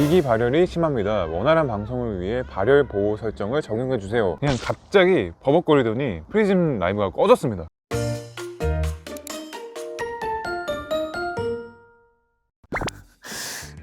기기 발열이 심합니다. 원활한 방송을 위해 발열 보호 설정을 적용해 주세요. 그냥 갑자기 버벅거리더니 프리즘 라이브가 꺼졌습니다.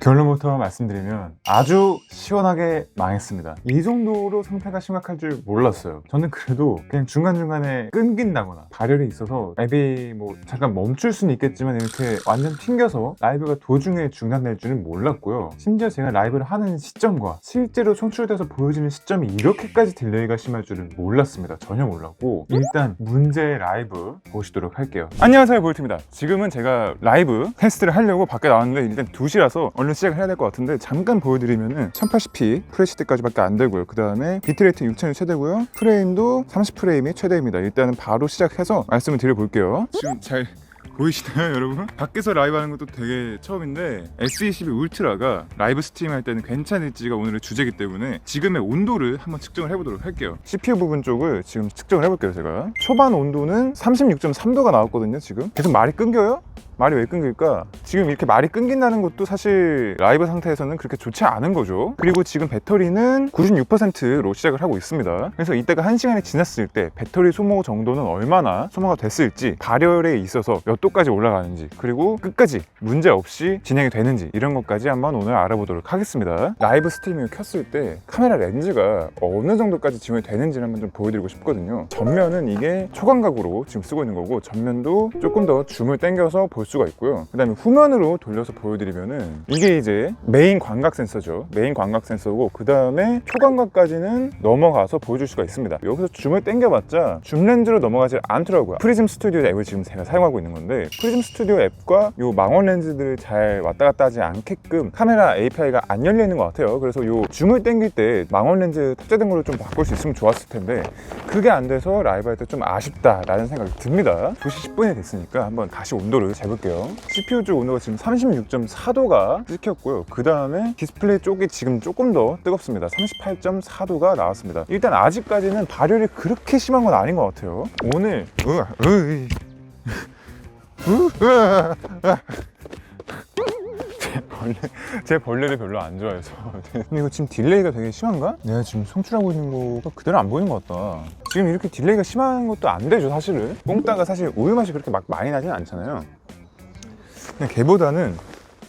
결론부터 말씀드리면 아주 시원하게 망했습니다. 이 정도로 상태가 심각할 줄 몰랐어요. 저는 그래도 그냥 중간중간에 끊긴다거나 발열이 있어서 앱이 뭐 잠깐 멈출 수는 있겠지만 이렇게 완전 튕겨서 라이브가 도중에 중단될 줄은 몰랐고요. 심지어 제가 라이브를 하는 시점과 실제로 송출돼서 보여지는 시점이 이렇게까지 딜레이가 심할 줄은 몰랐습니다. 전혀 몰랐고 일단 문제 라이브 보시도록 할게요. 안녕하세요 보이트입니다. 지금은 제가 라이브 테스트를 하려고 밖에 나왔는데 일단 2시라서 얼른 시작을 해야 될 것 같은데 잠깐 보여드리면은 1080p FHD까지밖에 안 되고요. 그 다음에 비트레이트 6000이 최대고요. 프레임도 30프레임이 최대입니다. 일단은 바로 시작해서 말씀을 드려볼게요. 지금 잘 보이시나요 여러분? 밖에서 라이브 하는 것도 되게 처음인데 S22 울트라가 라이브 스트림 할 때는 괜찮을지가 오늘의 주제이기 때문에 지금의 온도를 한번 측정을 해보도록 할게요 CPU 부분 쪽을 지금 측정을 해볼게요 제가 초반 온도는 36.3도가 나왔거든요 지금 계속 말이 끊겨요? 말이 왜 끊길까? 지금 이렇게 말이 끊긴다는 것도 사실 라이브 상태에서는 그렇게 좋지 않은 거죠. 그리고 지금 배터리는 96%로 시작을 하고 있습니다. 그래서 이때가 1시간이 지났을 때 배터리 소모 정도는 얼마나 소모가 됐을지 발열에 있어서 몇 도까지 올라가는지 그리고 끝까지 문제 없이 진행이 되는지 이런 것까지 한번 오늘 알아보도록 하겠습니다. 라이브 스트리밍을 켰을 때 카메라 렌즈가 어느 정도까지 지원이 되는지를 한번 좀 보여드리고 싶거든요. 전면은 이게 초광각으로 지금 쓰고 있는 거고 전면도 조금 더 줌을 당겨서 볼 수가 있고요. 그 다음에 후면으로 돌려서 보여드리면은 이게 이제 메인 광각 센서죠. 메인 광각 센서고 그 다음에 초광각까지는 넘어가서 보여줄 수가 있습니다. 여기서 줌을 당겨봤자 줌 렌즈로 넘어가지 않더라고요. 프리즘 스튜디오 앱을 지금 제가 사용하고 있는 건데 프리즘 스튜디오 앱과 요 망원 렌즈들을 잘 왔다 갔다 하지 않게끔 카메라 API가 안 열려 있는 것 같아요. 그래서 요 줌을 당길 때 망원 렌즈 탑재된 걸로 좀 바꿀 수 있으면 좋았을 텐데 그게 안 돼서 라이브 할 때 좀 아쉽다라는 생각이 듭니다. 2시 10분이 됐으니까 한번 다시 온도를 재볼게요. CPU 쪽 온도가 지금 36.4도가 찍혔고요. 그 다음에 디스플레이 쪽이 지금 조금 더 뜨겁습니다. 38.4도가 나왔습니다. 일단 아직까지는 발열이 그렇게 심한 건 아닌 것 같아요. 오늘 으아, 으이. 제 벌레를 별로 안 좋아해서. 근데 이거 지금 딜레이가 되게 심한가? 내가 지금 송출하고 있는 거가 그대로 안 보이는 것 같다. 지금 이렇게 딜레이가 심한 것도 안 되죠, 사실은. 뽕따가 사실 우유 맛이 그렇게 막 많이 나진 않잖아요. 그냥 걔보다는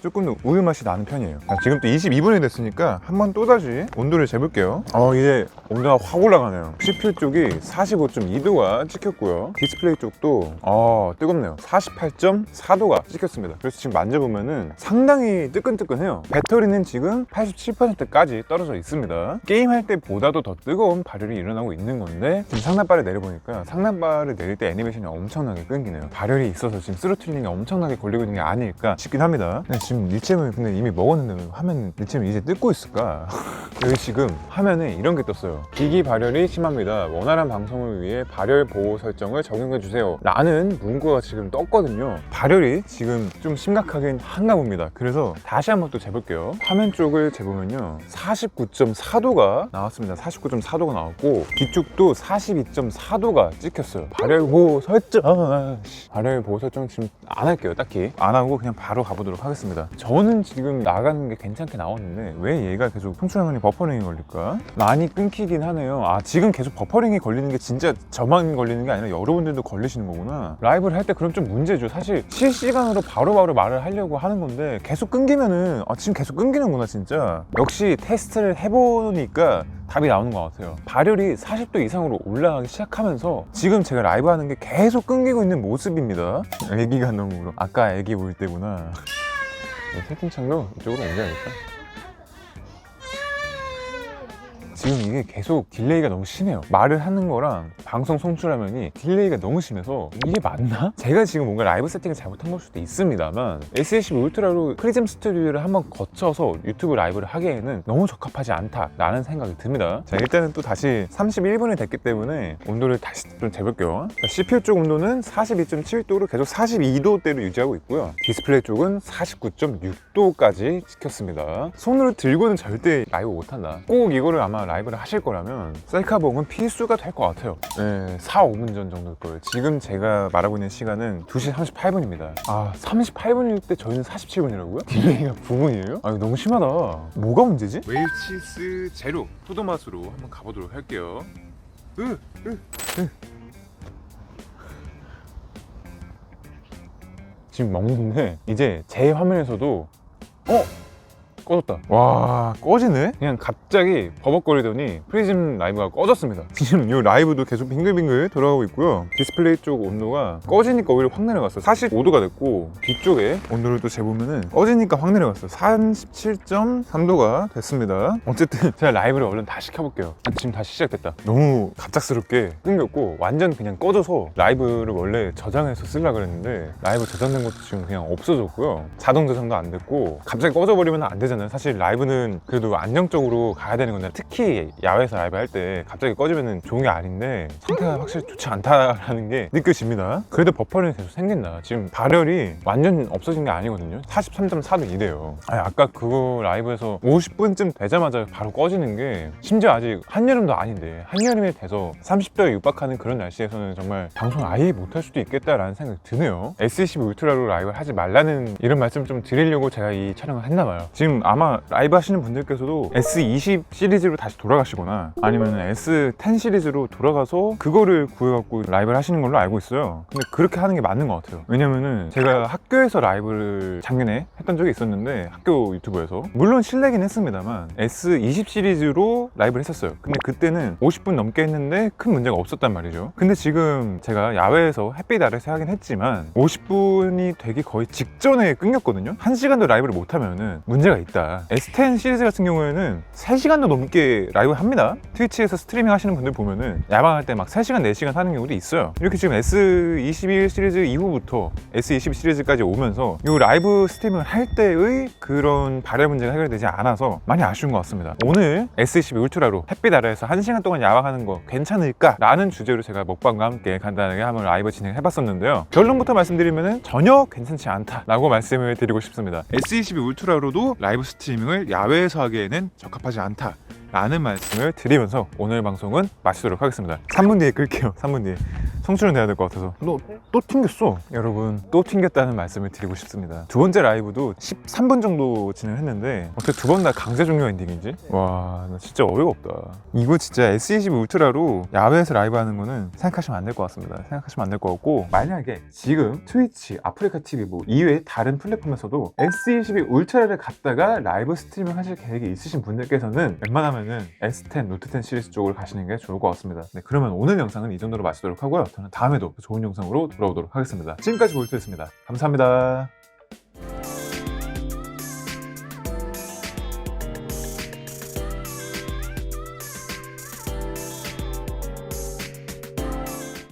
조금 더 우유 맛이 나는 편이에요. 자, 지금 또 22분이 됐으니까 한 번 또다시 온도를 재볼게요. 어, 이제 온도가 확 올라가네요. CPU 쪽이 45.2도가 찍혔고요. 디스플레이 쪽도 어, 뜨겁네요. 48.4도가 찍혔습니다. 그래서 지금 만져보면은 상당히 뜨끈뜨끈해요. 배터리는 지금 87%까지 떨어져 있습니다. 게임할 때보다도 더 뜨거운 발열이 일어나고 있는 건데 지금 상단바를 내려보니까 상단바를 내릴 때 애니메이션이 엄청나게 끊기네요. 발열이 있어서 지금 스로틀링이 엄청나게 걸리고 있는 게 아닐까 싶긴 합니다. 지금 리챔을 근데 이미 먹었는데 왜 화면 리챔이 이제 뜯고 있을까? 여기 지금 화면에 이런 게 떴어요. 기기 발열이 심합니다. 원활한 방송을 위해 발열 보호 설정을 적용해 주세요. 라는 문구가 지금 떴거든요. 발열이 지금 좀 심각하긴 한가 봅니다. 그래서 다시 한번 또 재볼게요. 화면 쪽을 재보면요. 49.4도가 나왔습니다. 49.4도가 나왔고 뒤쪽도 42.4도가 찍혔어요. 발열 보호 설정. 발열 보호 설정 지금 안 할게요. 딱히 안 하고 그냥 바로 가보도록 하겠습니다. 저는 지금 나가는 게 괜찮게 나왔는데 왜 얘가 계속 송출화면이 버퍼링이 걸릴까? 많이 끊기긴 하네요. 아 지금 계속 버퍼링이 걸리는 게 진짜 저만 걸리는 게 아니라 여러분들도 걸리시는 거구나. 라이브를 할 때 그럼 좀 문제죠. 사실 실시간으로 바로바로 말을 하려고 하는 건데 계속 끊기면은 아 지금 계속 끊기는구나 진짜. 역시 테스트를 해보니까 답이 나오는 것 같아요. 발열이 40도 이상으로 올라가기 시작하면서 지금 제가 라이브 하는 게 계속 끊기고 있는 모습입니다. 애기가 너무 울어. 아까 애기 울 때구나. 네, 채팅창도 이쪽으로 옮겨야겠다. 지금 이게 계속 딜레이가 너무 심해요. 말을 하는 거랑 방송 송출화면이 딜레이가 너무 심해서 이게 맞나? 제가 지금 뭔가 라이브 세팅을 잘못한 걸 수도 있습니다만 S22 울트라로 프리즘 스튜디오를 한번 거쳐서 유튜브 라이브를 하기에는 너무 적합하지 않다라는 생각이 듭니다. 자 일단은 또 다시 31분이 됐기 때문에 온도를 다시 좀 재볼게요. 자, CPU 쪽 온도는 42.7도로 계속 42도대로 유지하고 있고요. 디스플레이 쪽은 49.6도까지 찍혔습니다. 손으로 들고는 절대 라이브 못한다. 꼭 이거를 아마 라이브를 하실 거라면 셀카봉은 필수가 될 것 같아요 네 4, 5분 전 정도일 거예요 지금 제가 말하고 있는 시간은 2시 38분입니다 아 38분일 때 저희는 47분이라고요? 딜레이가 9분이에요? 아 이거 너무 심하다 뭐가 문제지? 웨일치스 제로 포도맛으로 한번 가보도록 할게요 으, 으, 으. 지금 먹는데 이제 제 화면에서도 어? 꺼졌다. 와 꺼지네? 그냥 갑자기 버벅거리더니 프리즘 라이브가 꺼졌습니다. 지금 이 라이브도 계속 빙글빙글 돌아가고 있고요. 디스플레이 쪽 온도가 꺼지니까 오히려 확 내려갔어요. 45도가 됐고 뒤쪽에 온도를 또 재보면은 꺼지니까 확 내려갔어요. 37.3도가 됐습니다. 어쨌든 제가 라이브를 얼른 다 시 켜볼게요. 아, 지금 다시 시작됐다. 너무 갑작스럽게 끊겼고 완전 그냥 꺼져서 라이브를 원래 저장해서 쓰려고 그랬는데 라이브 저장된 것도 지금 그냥 없어졌고요. 자동 저장도 안 됐고 갑자기 꺼져버리면 안 되잖아요 사실 라이브는 그래도 안정적으로 가야 되는 건데 특히 야외에서 라이브 할 때 갑자기 꺼지면 좋은 게 아닌데 상태가 확실히 좋지 않다라는 게 느껴집니다. 그래도 버퍼링이 계속 생긴다. 지금 발열이 완전 없어진 게 아니거든요. 43.4도 이래요. 아니, 아까 그거 라이브에서 50분쯤 되자마자 바로 꺼지는 게 심지어 아직 한여름도 아닌데 한여름이 돼서 30도에 육박하는 그런 날씨에서는 정말 방송 아예 못할 수도 있겠다라는 생각이 드네요. S22 울트라로 라이브를 하지 말라는 이런 말씀 좀 드리려고 제가 이 촬영을 했나 봐요. 지금 아마 라이브 하시는 분들께서도 S20 시리즈로 다시 돌아가시거나 아니면 S10 시리즈로 돌아가서 그거를 구해갖고 라이브를 하시는 걸로 알고 있어요. 근데 그렇게 하는 게 맞는 것 같아요. 왜냐면은 제가 학교에서 라이브를 작년에 했던 적이 있었는데 학교 유튜브에서. 물론 실내긴 했습니다만 S20 시리즈로 라이브를 했었어요. 근데 그때는 50분 넘게 했는데 큰 문제가 없었단 말이죠. 근데 지금 제가 야외에서 햇빛 아래서 하긴 했지만 50분이 되기 거의 직전에 끊겼거든요. 1시간도 라이브를 못하면은 문제가 있다 S10 시리즈 같은 경우에는 3시간도 넘게 라이브 합니다. 트위치에서 스트리밍 하시는 분들 보면은 야방할 때 막 3시간 4시간 하는 경우도 있어요. 이렇게 지금 S21 시리즈 이후부터 S20 시리즈까지 오면서 이 라이브 스트리밍을 할 때의 그런 발열 문제가 해결되지 않아서 많이 아쉬운 것 같습니다. 오늘 S22 울트라로 햇빛 아래에서 1시간 동안 야방하는 거 괜찮을까? 라는 주제로 제가 먹방과 함께 간단하게 한번 라이브 진행해봤었는데요. 결론부터 말씀드리면 전혀 괜찮지 않다라고 말씀을 드리고 싶습니다. S22 울트라로도 라이브 스트리밍을 야외에서 하기에는 적합하지 않다 라는 말씀을 드리면서 오늘 방송은 마치도록 하겠습니다. 3분 뒤에 끌게요. 3분 뒤에 성출은 돼야 될 것 같아서. 너 또 튕겼어 여러분. 또 튕겼다는 말씀을 드리고 싶습니다. 두 번째 라이브도 13분 정도 진행했는데 어떻게 두 번 다 강제 종료 엔딩이지? 와나 진짜 어이가 없다. 이거 진짜 S22 울트라로 야외에서 라이브 하는 거는 생각하시면 안 될 것 같습니다. 생각하시면 안 될 것 같고 만약에 지금 트위치, 아프리카 TV 뭐 이외에 다른 플랫폼에서도 S22 울트라를 갖다가 라이브 스트리밍 하실 계획이 있으신 분들께서는 웬만하면은 S10, 노트 10 시리즈 쪽으로 가시는 게 좋을 것 같습니다. 네, 그러면 오늘 영상은 이 정도로 마치도록 하고요 저는 다음에도 더 좋은 영상으로 돌아오도록 하겠습니다. 지금까지 볼트였습니다. 감사합니다